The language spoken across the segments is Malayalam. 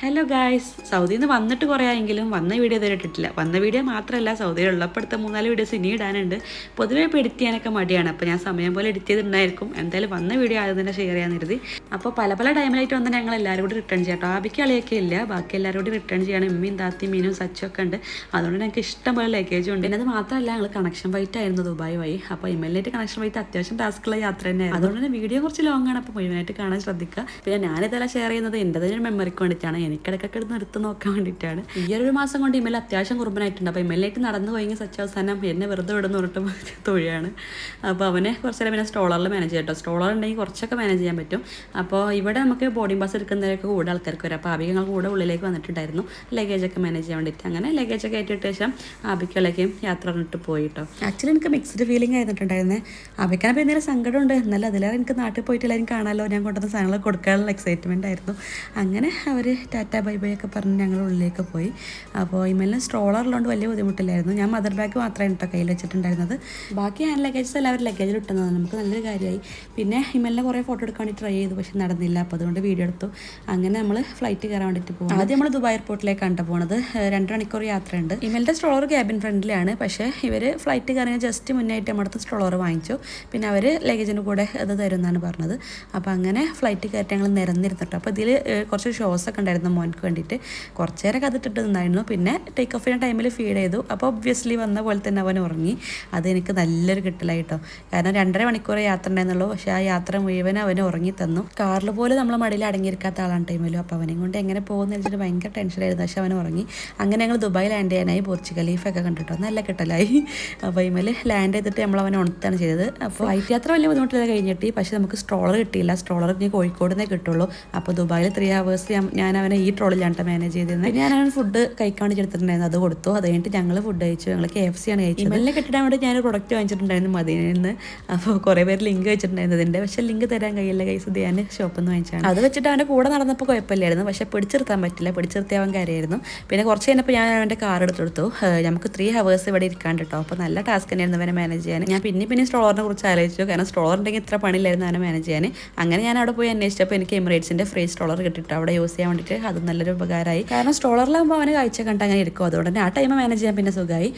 ഹലോ ഗായ്സ് സൗദിയിൽ നിന്ന് വന്നിട്ട് കുറേ ആയെങ്കിലും വന്ന വീഡിയോ ഇതുവരെ ഇട്ടിട്ടില്ല. വന്ന വീഡിയോ മാത്രമല്ല സൗദിയിൽ ഉള്ളപ്പെടുത്ത മൂന്നാൽ വീഡിയോസ് ഇനി ഇടാനുണ്ട്. പൊതുവേ ഇപ്പോൾ എഡിറ്റ് ചെയ്യാനൊക്കെ മടിയാണ്. അപ്പോൾ ഞാൻ സമയം പോലെ എഡിറ്റ് ചെയ്തിട്ടുണ്ടായിരിക്കും. എന്തായാലും വന്ന വീഡിയോ ആദ്യം തന്നെ ഷെയർ ചെയ്യാൻ കരുതി. അപ്പോൾ പല പല ടൈമിലായിട്ട് വന്ന് ഞങ്ങൾ എല്ലാവരും കൂടി റിട്ടേൺ ചെയ്യാം ആബിക്ക് കളിയൊക്കെ ഇല്ല. ബാക്കി എല്ലാവരും കൂടി റിട്ടേൺ ചെയ്യണം. ഇമ്മീൻ താത്തി മീനും സച്ചൊക്കെ ഉണ്ട്. അതുകൊണ്ട് ഞങ്ങൾക്ക് ഇഷ്ടം പോലെ ഉണ്ട്. പിന്നെ അത് മാത്രമല്ല ഞങ്ങൾ കണക്ഷൻ വൈറ്റ് ആയിരുന്നു ദുബായ് വഴി. അപ്പോൾ ഇമെയിലായിട്ട് കണക്ഷൻ വൈറ്റ് അത്യാവശ്യം ടാസ്ക്കുള്ള യാത്ര തന്നെയായിരുന്നു അതുകൊണ്ട് തന്നെ വീഡിയോ കുറച്ച് ലോങ്ങാണ് അപ്പോൾ മുഴുവനായിട്ട് കാണാൻ ശ്രദ്ധിക്കുക. പിന്നെ ഞാനിതെല്ലാം ഷെയർ ചെയ്യുന്നത് എന്റെ തന്നെ ഒരു മെമ്മറിക്ക് വേണ്ടിയിട്ടാണ്. എനിക്കിടയ്ക്കൊക്കെ എടുത്ത് നിർത്തി നോക്കാൻ വേണ്ടിയിട്ടാണ്. ഈ ഒരു മാസം കൊണ്ട് ഇമെയിൽ അത്യാവശ്യം കുറുമ്പനായിട്ടുണ്ട്. അപ്പോൾ ഇമെയിലേക്ക് നടന്നു പോയി സച്ചാവസാനം എന്നെ വെറുതെ വിടുന്ന പറഞ്ഞിട്ട് തൊഴിലാണ്. അപ്പോൾ അവനെ കുറച്ച് നേരം പിന്നെ സ്റ്റോളറിൽ മാനേജ് ചെയ്യാം കേട്ടോ സ്റ്റോളർ ഉണ്ടെങ്കിൽ കുറച്ചൊക്കെ മാനേജ് ചെയ്യാൻ പറ്റും. അപ്പോൾ ഇവിടെ നമുക്ക് ബോർഡിംഗ് പാസ് എടുക്കുന്നവരൊക്കെ കൂടെ ആൾക്കാർക്ക് വരാം. അപ്പോൾ ആബിക ഞങ്ങൾ കൂടെ ഉള്ളിലേക്ക് വന്നിട്ടുണ്ടായിരുന്നു. ലഗേജൊക്കെ മാനേജ് ചെയ്യാൻ വേണ്ടിയിട്ട്. അങ്ങനെ ലഗേജൊക്കെ ആയിട്ട് ശേഷം ആബിക്കുള്ളേക്കും യാത്ര പറഞ്ഞിട്ട് പോയി കേട്ടോ ആക്ച്വലി എനിക്ക് മിക്സ്ഡ് ഫീലിംഗ് ആയിരുന്നിട്ടുണ്ടായിരുന്നേ. ആബിക്കാനപ്പോൾ എന്തെങ്കിലും സങ്കടമുണ്ട്. എന്നാലും അതിലേറെ എനിക്ക് നാട്ടിൽ പോയിട്ട് എല്ലാവരും കാണാമല്ലോ. ഞാൻ കൊണ്ടുവന്ന സാധനങ്ങൾ കൊടുക്കാനുള്ള എക്സൈറ്റ്മെന്റ് ആയിരുന്നു. അങ്ങനെ അവർ ടാറ്റ ബൈ ബൈ ഒക്കെ പറഞ്ഞ് ഞങ്ങൾ ഉള്ളിലേക്ക് പോയി. അപ്പോൾ ഇമെല്ലാം സ്ട്രോളറിലുകൊണ്ട് വലിയ ബുദ്ധിമുട്ടില്ലായിരുന്നു. ഞാൻ മദർ ബാഗ് മാത്രമേ കേട്ടോ കയ്യിൽ വെച്ചിട്ടുണ്ടായിരുന്നത്. ബാക്കി ഹാൻഡ് ലഗേജസ് എല്ലാവരും ലഗേജിൽ ഇട്ടുന്നത് നമുക്ക് നല്ലൊരു കാര്യമായി. പിന്നെ ഇമെല്ലാം കുറേ ഫോട്ടോ എടുക്കാൻ വേണ്ടി ട്രൈ ചെയ്തു പക്ഷെ നടന്നില്ല. അപ്പോൾ അതുകൊണ്ട് വീഡിയോ എടുത്തു. അങ്ങനെ നമ്മൾ ഫ്ലൈറ്റ് കയറാൻ വേണ്ടിയിട്ട് പോകും ആദ്യം നമ്മൾ ദുബായ് എയർപോർട്ടിലേക്കാണ് പോണത്. ഏഹ് രണ്ട് മണിക്കൂർ യാത്രയുണ്ട്. ഇമെയിലിന്റെ സ്ട്രോളർ ക്യാബിൻ ഫ്രണ്ടിലാണ് പക്ഷേ ഇവർ ഫ്ലൈറ്റ് കയറിയ ജസ്റ്റ് മുന്നായിട്ട് നമ്മുടെ സ്ട്രോളർ വാങ്ങിച്ചു. പിന്നെ അവർ ലഗേജിന് കൂടെ അത് തരുമെന്നാണ് പറഞ്ഞത്. അപ്പോൾ അങ്ങനെ ഫ്ലൈറ്റ് കയറ്റി ഞങ്ങൾ നിരന്നിരുന്നിട്ട് അപ്പോൾ ഇതിൽ കുറച്ച് ഷോസ് ഒക്കെ ഉണ്ടായിരുന്നു. മോൻക്ക് വേണ്ടിയിട്ട്. കുറച്ച് നേരം കതിട്ടിട്ട് നിന്നായിരുന്നു പിന്നെ ടേക്ക് ഓഫ് ഓഫിന്റെ ടൈമിൽ ഫീഡ് ചെയ്തു. അപ്പോൾ ഒബ്വിയസ്ലി വന്ന പോലെ തന്നെ അവൻ ഉറങ്ങി. അത് എനിക്ക് നല്ലൊരു കിട്ടലായിട്ടോ. കാരണം രണ്ടര മണിക്കൂർ യാത്ര ഉണ്ടായിരുന്നുള്ളൂ. പക്ഷേ ആ യാത്ര മുഴുവൻ അവൻ ഉറങ്ങി തന്നു. കാറിൽ പോലും നമ്മൾ മടിയിൽ അടങ്ങിയിരിക്കാത്ത ആളാണ് ടൈമിലും അപ്പോൾ അവനെയും കൊണ്ട് എങ്ങനെ പോകുന്ന വെച്ചിട്ട് ഭയങ്കര ടെൻഷനായിരുന്നു പക്ഷേ അവൻ ഉറങ്ങി. അങ്ങനെ ഞങ്ങൾ ദുബായ് ലാൻഡ് ചെയ്യാനായി. ബുർജ് ഖലീഫൊക്കെ കണ്ടിട്ടോ. നല്ല കിട്ടലായി. അപ്പോൾ ഇമേൽ ലാൻഡ് ചെയ്തിട്ട് നമ്മൾ അവനെ ഉണർത്താണ് ചെയ്തത്. അപ്പോൾ ഫ്ലൈറ്റ് യാത്ര വലിയ ബുദ്ധിമുട്ടില്ല. കഴിഞ്ഞിട്ട് പക്ഷേ നമുക്ക് സ്ട്രോളർ കിട്ടിയില്ല. സ്ട്രോളർ ഇനി കോഴിക്കോട് നിന്നേ കിട്ടുള്ളൂ. അപ്പോൾ ദുബായിൽ ത്രീ ഹവേഴ്സ് ഞാൻ അവനെ ഈ ട്രോളിലാണ് മാനേജ് ചെയ്തിരുന്നത് അവൻ ഫുഡ് കഴിക്കാൻ വേണ്ടി എടുത്തിട്ടുണ്ടായിരുന്നു. അത് കൊടുത്തു. അത് കഴിഞ്ഞിട്ട് ഞങ്ങൾ ഫുഡ് കഴിച്ചു. ഞങ്ങൾ കെ എഫ് സി ആണ് കഴിച്ചത്. ഇമെയിലിനെ കെട്ടിടാൻ വേണ്ടി ഞാനൊരു പ്രൊഡക്റ്റ് വാങ്ങിച്ചിട്ടുണ്ടായിരുന്നു മദീനയിൽ നിന്ന് അപ്പോൾ കുറേ പേര് ലിങ്ക് വെച്ചിട്ടുണ്ടായിരുന്നു അതിന്റെ പക്ഷേ ലിങ്ക് തരാൻ കഴിയില്ല കൈസ് ഞാൻ ഷോപ്പിൽ നിന്ന് വാങ്ങിച്ചാണ് അത് വെച്ചിട്ട് അവന്റെ കൂടെ നടന്നപ്പോൾ കുഴപ്പമില്ലായിരുന്നു. പക്ഷേ പിടിച്ചിരുത്താൻ പറ്റില്ല. പിടിച്ചിർത്തി അവൻ കരയായിരുന്നു പിന്നെ കുറച്ച് കഴിഞ്ഞപ്പോൾ ഞാൻ അവന്റെ കാർ എടുത്തെടുത്തു നമുക്ക് ത്രീ ഹവേഴ്സ് ഇവിടെ ഇരിക്കാണ്ട് കേട്ടോ അപ്പോൾ നല്ല ടാസ്ക് തന്നെയായിരുന്നു അവനെ മാനേജ് ചെയ്യാൻ. ഞാൻ പിന്നെ പിന്നെ സ്ട്രോളറിനെ കുറിച്ച് ആലോചിച്ചു. കാരണം സ്ട്രോളർ ഉണ്ടെങ്കിൽ ഇത്ര പണിയില്ലായിരുന്നു അവനെ മാനേജ് ചെയ്യാൻ. അങ്ങനെ ഞാൻ അവിടെ പോയി അന്വേഷിച്ചപ്പോൾ എനിക്ക് എമിറേറ്റ്സിന്റെ ഫ്രീ സ്ട്രോളർ കിട്ടിയിട്ട് അവിടെ യൂസ് ചെയ്യാൻ വേണ്ടിയിട്ട് അത് നല്ലൊരു ഉപകാരമായി. കാരണം സ്ട്രോളറിലാകുമ്പോൾ അവന് കാഴ്ച കണ്ട് അങ്ങനെ എടുക്കും. അതുകൊണ്ട് തന്നെ ആ ടൈം മാനേജ് ചെയ്യാൻ പിന്നെ സുഖമായി.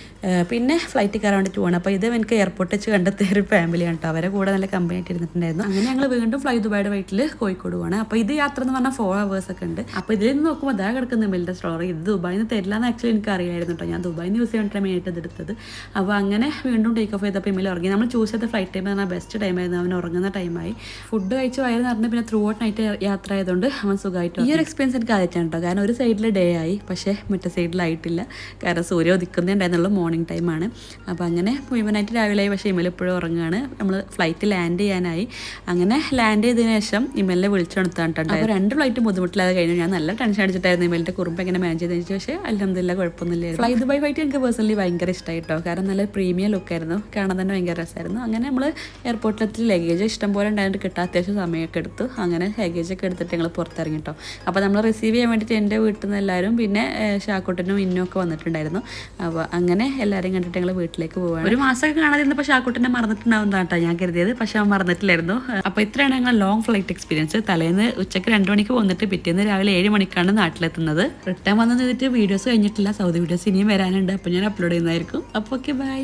പിന്നെ ഫ്ലൈറ്റ് കയറാൻ വേണ്ടിയിട്ട് പോകണം അപ്പോൾ ഇത് എനിക്ക് എയർപോർട്ട് വെച്ച് കണ്ടെത്തിയ ഒരു ഫാമിലിയാണ് കേട്ടോ. അവരെ കൂടെ നല്ല കമ്പനി ആയിട്ട് ഇരുന്നിട്ടുണ്ടായിരുന്നു. അങ്ങനെ ഞങ്ങൾ വീണ്ടും ഫ്ലൈ ദുബായുടെ വീട്ടിൽ കോഴിക്കോട് പോകണം അപ്പോൾ ഇത് യാത്ര എന്ന് പറഞ്ഞാൽ ഫോർ അവേഴ്സ് ഒക്കെ ഉണ്ട്. അപ്പോൾ ഇതിൽ നിന്ന് നോക്കുമ്പോൾ അതാ കിടക്കുന്ന മെല്ലിന്റെ സ്ട്രോളർ ഇത് ദുബായിൽ നിന്ന് തരില്ല എന്ന് ആക്ച്വലി എനിക്ക് അറിയായിരുന്നു കേട്ടോ. ഞാൻ ദുബായിൽ നിന്ന് യൂസ് ചെയ്യാൻ വേണ്ടിയിട്ട് മെയിനായിട്ട് ഇതെടുത്തത് അപ്പോൾ അങ്ങനെ വീണ്ടും ടേക്ക് ഓഫ് ചെയ്തപ്പോൾ ഇമ്മയിൽ ഉറങ്ങി. നമ്മൾ ചൂസ് ചെയ്ത ഫ്ലൈറ്റ് ടൈം പറഞ്ഞാൽ ബെസ്റ്റ് ടൈമായിരുന്നു അവൻ ഉറങ്ങുന്ന ടൈമായി ഫുഡ് കഴിച്ച് വയറ് നിറഞ്ഞ് പിന്നെ ത്രൂ ഔട്ട് നൈറ്റ് യാത്ര ആയതുകൊണ്ട് അവൻ സുഖമായിട്ട് ഈ ഒരു എക്സ്പീരിയൻസ് എനിക്ക് ആദ്യമായിട്ടാണ് കേട്ടോ കാരണം ഒരു സൈഡിൽ ഡേ ആയി പക്ഷേ മറ്റേ സൈഡിലായിട്ടില്ല കാരണം സൂര്യ ഉദിക്കുന്നേ ഉണ്ടായിരുന്നുള്ളൂ മോർണിംഗ് ടൈമാണ് അപ്പോൾ അങ്ങനെ മുഴുവനായിട്ട് രാവിലെ ആയി പക്ഷേ ഇമൽ ഉറങ്ങുകയാണ് നമ്മൾ ഫ്ലൈറ്റ് ലാൻഡ് ചെയ്യാനായി. അങ്ങനെ ലാൻഡ് ചെയ്തതിന് ശേഷം ഇമലിനെ വിളിച്ചുണർത്താൻ കേട്ടോ അപ്പോൾ രണ്ട് ഫ്ലൈറ്റ് ബുദ്ധിമുട്ടില്ലാതെ കഴിഞ്ഞു. ഞാൻ നല്ല ടെൻഷൻ അടിച്ചിട്ടായിരുന്നു ഇമലിന്റെ കുറുമ്പ് എങ്ങനെ മാനേജ് ചെയ്തതെന്ന് വെച്ചാൽ പക്ഷേ അലഹമില്ല കുഴപ്പമൊന്നുമില്ല ഫ്ലൈ ദുബായ് ഫ്ലൈറ്റ് എനിക്ക് പേഴ്സണലി ഭയങ്കര ഇഷ്ടമായി കേട്ടോ കാരണം നല്ല പ്രീമിയം ലുക്കായിരുന്നു കാണാൻ തന്നെ ഭയങ്കര രസമായിരുന്നു. അങ്ങനെ നമ്മൾ എയർപോർട്ടിലെത്തി ലഗേജ് ഇഷ്ടം പോലെ ഉണ്ടായിട്ട് കിട്ടാൻ അത്യാവശ്യം സമയമൊക്കെ എടുത്തു. അങ്ങനെ ലഗേജൊക്കെ എടുത്തിട്ട് ഞങ്ങൾ പുറത്തിറങ്ങി കേട്ടോ അപ്പോൾ നമ്മൾ റിസീവ് ചെയ്യാൻ വേണ്ടിയിട്ട് എന്റെ വീട്ടിൽ നിന്ന് എല്ലാവരും പിന്നെ ഷാക്കുട്ടനും ഇന്നും ഒക്കെ വന്നിട്ടുണ്ടായിരുന്നു. അപ്പോൾ അങ്ങനെ എല്ലാവരെയും കണ്ടിട്ട് ഞങ്ങൾ വീട്ടിലേക്ക് പോവാണ്. ഒരു മാസമൊക്കെ കാണാതിരുന്നപ്പോൾ ഷാക്കുട്ടനെ മറന്നിട്ടുണ്ടാവുന്ന കേട്ടോ ഞാൻ കരുതിയത്. പക്ഷെ അവൻ മറന്നിട്ടില്ലായിരുന്നു. അപ്പോൾ ഇത്രയാണ് ഞങ്ങൾ ലോങ് ഫ്ലൈറ്റ് എക്സ്പീരിയൻസ് തലേന്ന് ഉച്ചയ്ക്ക് രണ്ട് മണിക്ക് വന്നിട്ട് പിറ്റേന്ന് രാവിലെ ഏഴ് മണിക്കാണ് നാട്ടിലെത്തുന്നത്. റിട്ടേൺ വന്നു നിന്നിട്ട് വീഡിയോസ് കഴിഞ്ഞിട്ടില്ല. സൗദി വീഡിയോസ് ഇനിയും വരാനുണ്ട്. അപ്പോൾ ഞാൻ അപ്ലോഡ് ചെയ്യുന്നതായിരിക്കും. അപ്പോൾ ഓക്കെ ബൈ